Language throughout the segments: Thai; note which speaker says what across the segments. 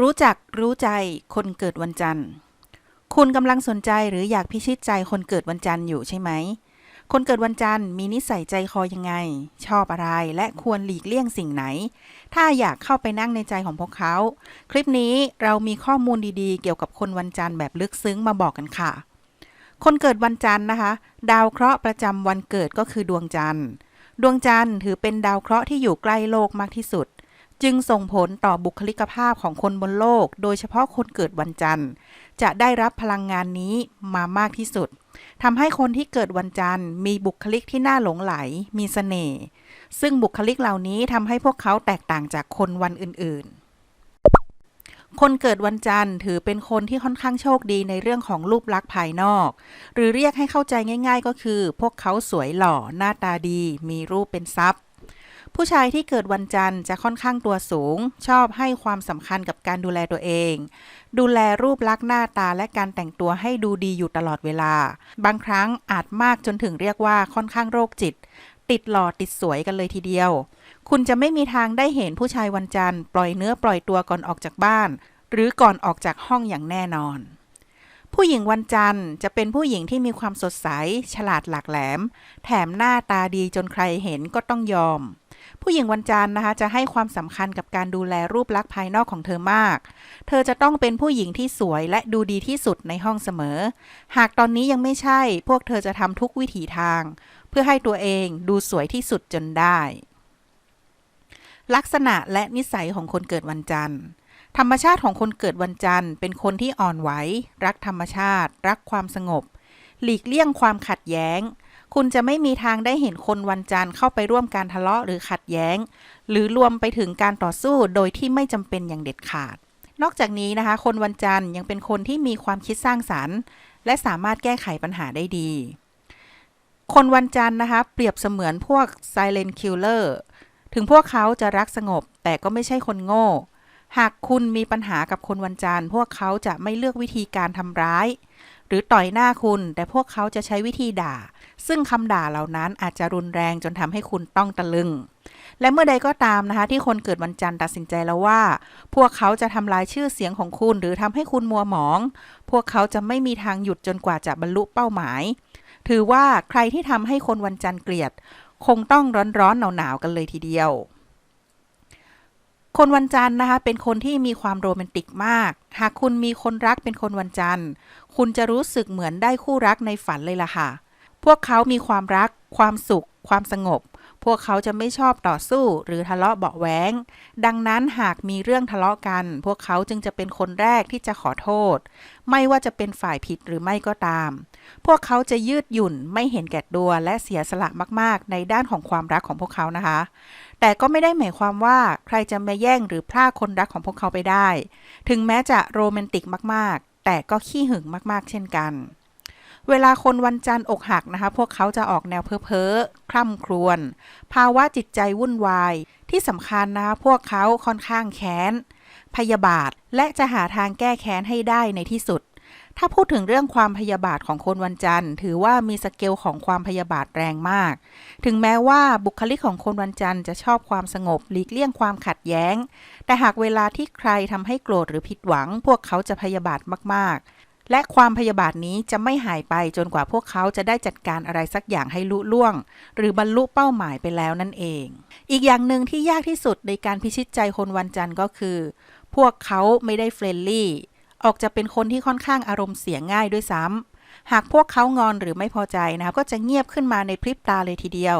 Speaker 1: รู้จักรู้ใจคนเกิดวันจันทร์ คุณกำลังสนใจหรืออยากพิชิตใจคนเกิดวันจันทร์อยู่ใช่ไหม คนเกิดวันจันทร์มีนิสัยใจคอยังไง ชอบอะไรและควรหลีกเลี่ยงสิ่งไหน ถ้าอยากเข้าไปนั่งในใจของพวกเขา คลิปนี้เรามีข้อมูลดีๆ เกี่ยวกับคนวันจันทร์แบบลึกซึ้งมาบอกกันค่ะ คนเกิดวันจันทร์นะคะ ดาวเคราะห์ประจำวันเกิดก็คือดวงจันทร์ ดวงจันทร์ถือเป็นดาวเคราะห์ที่อยู่ใกล้โลกมากที่สุด จึงส่งผลต่อบุคลิกภาพของคนบนโลก โดยเฉพาะคนเกิดวันจันทร์ จะได้รับพลังงานนี้มามากที่สุดทำให้คนที่เกิดวันจันทร์มีบุคลิกที่น่าหลงไหล มีเสน่ห์ซึ่งบุคลิกเหล่านี้ทำให้พวกเขาแตกต่างจากคนวันอื่นๆ คนเกิดวันจันทร์ถือเป็นคนที่ค่อนข้างโชคดีในเรื่องของรูปลักษณ์ภายนอก หรือเรียกให้เข้าใจง่าย ๆ ก็คือ พวกเขาสวยหล่อหน้าตาดี มีรูปเป็นทรัพย์ ผู้ชายที่เกิดวันจันทร์จะค่อนข้างตัวสูง ชอบให้ความสำคัญกับการดูแลตัวเอง ดูแลรูปลักษณ์หน้าตาและการแต่งตัวให้ดูดีอยู่ตลอดเวลา บางครั้งอาจมากจนถึงเรียกว่าค่อนข้างโรคจิต ติดหล่อติดสวยกันเลยทีเดียว คุณจะไม่มีทางได้เห็นผู้ชายวันจันทร์ปล่อยเนื้อปล่อยตัวก่อนออกจากบ้าน หรือก่อนออกจากห้องอย่างแน่นอนผู้หญิงวันจันทร์จะเป็นผู้หญิงที่มีความสดใส ฉลาดหลากแหลม แถมหน้าตาดีจนใครเห็นก็ต้องยอม ผู้หญิงวันจันทร์นะคะจะให้ความสำคัญกับการดูแลรูปลักษณ์ภายนอกของเธอมาก เธอจะต้องเป็นผู้หญิงที่สวยและดูดีที่สุดในห้องเสมอ หากตอนนี้ยังไม่ใช่ พวกเธอจะทำทุกวิถีทาง เพื่อให้ตัวเองดูสวยที่สุดจนได้ ลักษณะและนิสัยของคนเกิดวันจันทร์ธรรมชาติของคนเกิดวันจันทร์ เป็นคนที่อ่อนไหว รักธรรมชาติ รักความสงบ หลีกเลี่ยงความขัดแย้ง คุณจะไม่มีทางได้เห็นคนวันจันทร์เข้าไปร่วมการทะเลาะหรือขัดแย้ง หรือรวมไปถึงการต่อสู้โดยที่ไม่จำเป็นอย่างเด็ดขาด นอกจากนี้นะคะ คนวันจันทร์ยังเป็นคนที่มีความคิดสร้างสรรค์ และสามารถแก้ไขปัญหาได้ดี คนวันจันทร์นะคะ เปรียบเสมือนพวก silent killer ถึงพวกเขาจะรักสงบ แต่ก็ไม่ใช่คนโง่ หากคุณมีปัญหากับคนวันจันทร์พวกเขาจะไม่เลือกวิธีการทำร้าย หรือต่อยหน้าคุณ แต่พวกเขาจะใช้วิธีด่า ซึ่งคำด่าเหล่านั้นอาจจะรุนแรงจนทำให้คุณต้องตะลึง และเมื่อใดก็ตามนะคะ ที่คนเกิดวันจันทร์ตัดสินใจแล้วว่า พวกเขาจะทำลายชื่อเสียงของคุณหรือทำให้คุณมัวหมอง พวกเขาจะไม่มีทางหยุดจนกว่าจะบรรลุเป้าหมาย ถือว่าใครที่ทำให้คนวันจันทร์เกลียด คงต้องร้อนๆหนาวๆกันเลยทีเดียวคนวันจันทร์นะคะเป็นคนที่มีความโรแมนติกมาก หากคุณมีคนรักเป็นคนวันจันทร์ คุณจะรู้สึกเหมือนได้คู่รักในฝันเลยล่ะค่ะ พวกเขามีความรัก ความสุข ความสงบ พวกเขาจะไม่ชอบต่อสู้หรือทะเลาะเบาะแว้งดังนั้นหากมีเรื่องทะเลาะกัน พวกเขาจึงจะเป็นคนแรกที่จะขอโทษ ไม่ว่าจะเป็นฝ่ายผิดหรือไม่ก็ตาม พวกเขาจะยืดหยุ่นไม่เห็นแก่ตัวและเสียสละมากๆ ในด้านของความรักของพวกเขานะคะ แต่ก็ไม่ได้หมายความว่าใครจะมาแย่งหรือพรากคนรักของพวกเขาไปได้ ถึงแม้จะโรแมนติกมากๆ แต่ก็ขี้หึงมากๆ เช่นกัน เวลาคนวันจันทร์อกหักนะคะ พวกเขาจะออกแนวเพ้อเพ้อคร่ำครวญภาวะจิตใจวุ่นวาย ที่สำคัญนะคะพวกเขาค่อนข้างแค้น พยาบาทและจะหาทางแก้แค้นให้ได้ในที่สุด ถ้าพูดถึงเรื่องความพยาบาทของคนวันจันทร์ ถือว่ามีสเกลของความพยาบาทแรงมาก ถึงแม้ว่าบุคลิกของคนวันจันทร์จะชอบความสงบหลีกเลี่ยงความขัดแย้ง แต่หากเวลาที่ใครทำให้โกรธหรือผิดหวัง พวกเขาจะพยาบาทมากๆ และความพยาบาทนี้จะไม่หายไปจนกว่าพวกเขาจะได้จัดการอะไรสักอย่างให้ลุล่วง หรือบรรลุเป้าหมายไปแล้วนั่นเอง อีกอย่างหนึ่งที่ยากที่สุดในการพิชิตใจคนวันจันทร์ก็คือ พวกเขาไม่ได้เฟรนลี่ ออกจะเป็นคนที่ค่อนข้างอารมณ์เสียง่ายด้วยซ้ำหากพวกเขางอนหรือไม่พอใจนะคะก็จะเงียบขึ้นมาในพริบตาเลยทีเดียว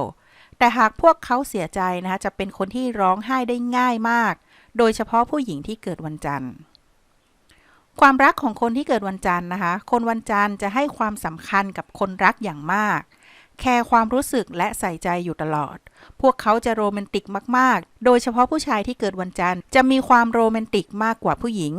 Speaker 1: แต่หากพวกเขาเสียใจนะคะจะเป็นคนที่ร้องไห้ได้ง่ายมาก โดยเฉพาะผู้หญิงที่เกิดวันจันทร์ ความรักของคนที่เกิดวันจันทร์นะคะ คนวันจันทร์จะให้ความสำคัญกับคนรักอย่างมาก แคร์ความรู้สึกและใส่ใจอยู่ตลอด พวกเขาจะโรแมนติกมาก ๆ โดยเฉพาะผู้ชายที่เกิดวันจันทร์จะมีความโรแมนติกมากกว่าผู้หญิง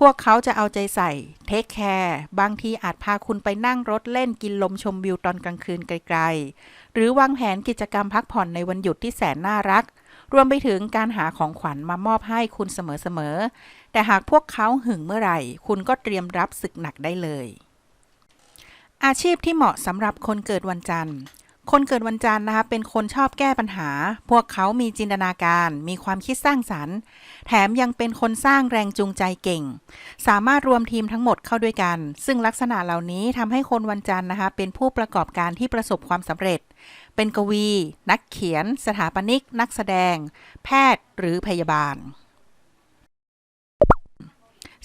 Speaker 1: พวกเขาจะเอาใจใส่ เทคแคร์ บางทีอาจพาคุณไปนั่งรถเล่นกินลมชมวิวตอนกลางคืนไกล ๆ หรือวางแผนกิจกรรมพักผ่อนในวันหยุดที่แสนน่ารัก รวมไปถึงการหาของขวัญมามอบให้คุณเสมอๆ แต่หากพวกเขาหึงเมื่อไหร่ คุณก็เตรียมรับศึกหนักได้เลย อาชีพที่เหมาะสำหรับคนเกิดวันจันทร์ คนเกิดวันจันทร์นะคะเป็นคนชอบแก้ปัญหา พวกเขามีจินตนาการ มีความคิดสร้างสรรค์ แถมยังเป็นคนสร้างแรงจูงใจเก่ง สามารถรวมทีมทั้งหมดเข้าด้วยกัน ซึ่งลักษณะเหล่านี้ทำให้คนวันจันทร์นะคะเป็นผู้ประกอบการที่ประสบความสำเร็จ เป็นกวี นักเขียน สถาปนิก นักแสดง แพทย์หรือพยาบาล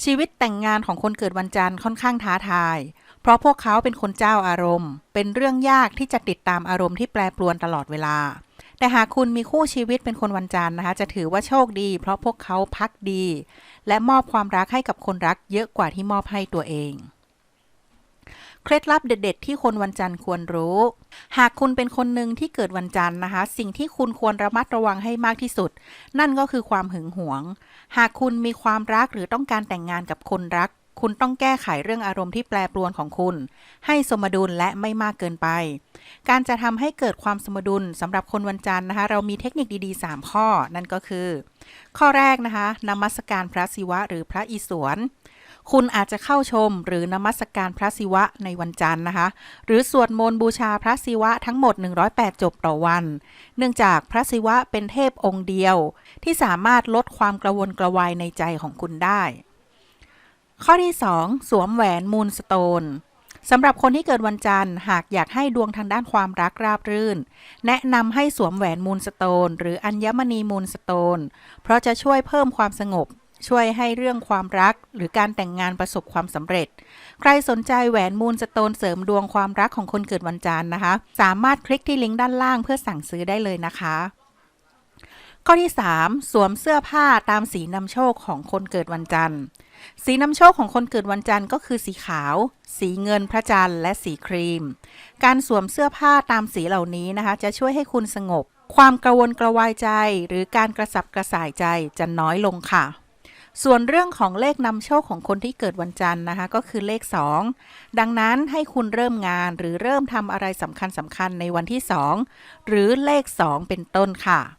Speaker 1: ชีวิตแต่งงานของคนเกิดวันจันทร์ค่อนข้างท้าทาย เพราะพวกเขาเป็นคนเจ้าอารมณ์ เป็นเรื่องยากที่จะติดตามอารมณ์ที่แปรปรวนตลอดเวลา แต่หากคุณมีคู่ชีวิตเป็นคนวันจันทร์นะคะ จะถือว่าโชคดี เพราะพวกเขาพักดี และมอบความรักให้กับคนรักเยอะกว่าที่มอบให้ตัวเอง เคล็ดลับเด็ด ๆ ที่คนวันจันทร์ควรรู้ หากคุณเป็นคนหนึ่งที่เกิดวันจันทร์นะคะ สิ่งที่คุณควรระมัดระวังให้มากที่สุด นั่นก็คือความหึงหวง หากคุณมีความรักหรือต้องการแต่งงานกับคนรัก คุณต้องแก้ไขเรื่องอารมณ์ที่แปรปรวนของคุณ ให้สมดุลและไม่มากเกินไป การจะทำให้เกิดความสมดุลสำหรับคนวันจันทร์นะคะ เรามีเทคนิคดีๆ 3 ข้อ นั่นก็คือ ข้อแรกนะคะนมัสการพระศิวะหรือพระอิศวร คุณอาจจะเข้าชมหรือนมัสการพระศิวะในวันจันทร์นะคะ หรือสวดมนต์บูชาพระศิวะทั้งหมด 108 จบต่อวัน เนื่องจากพระศิวะเป็นเทพองค์เดียว ที่สามารถลดความกระวนกระวายในใจของคุณได้ ข้อที่ 2 สวมแหวนมูลสโตนสำหรับคนที่เกิดวันจันทร์หากอยากให้ดวงทางด้านความรักราบรื่น แนะนำให้สวมแหวนมูลสโตน หรืออัญมณีมูลสโตน เพราะจะช่วยเพิ่มความสงบ ช่วยให้เรื่องความรักหรือการแต่งงานประสบความสำเร็จ ใครสนใจแหวนมูลสโตนเสริมดวงความรักของคนเกิดวันจันทร์นะคะ สามารถคลิกที่ลิงก์ด้านล่างเพื่อสั่งซื้อได้เลยนะคะ ข้อที่ 3 สวมเสื้อผ้าตามสีนำโชคของคนเกิดวันจันทร์ สีนำโชคของคนเกิดวันจันทร์ก็คือสีขาว สีเงินพระจันทร์และสีครีม การสวมเสื้อผ้าตามสีเหล่านี้นะคะ จะช่วยให้คุณสงบ ความกระวนกระวายใจ หรือการกระสับกระส่ายใจจะน้อยลงค่ะ ส่วนเรื่องของเลขนำโชคของคนที่เกิดวันจันทร์นะคะ ก็คือเลข 2 ดังนั้นให้คุณเริ่มงานหรือเริ่มทำอะไรสำคัญสำคัญในวันที่ 2 หรือเลข 2 เป็นต้นค่ะ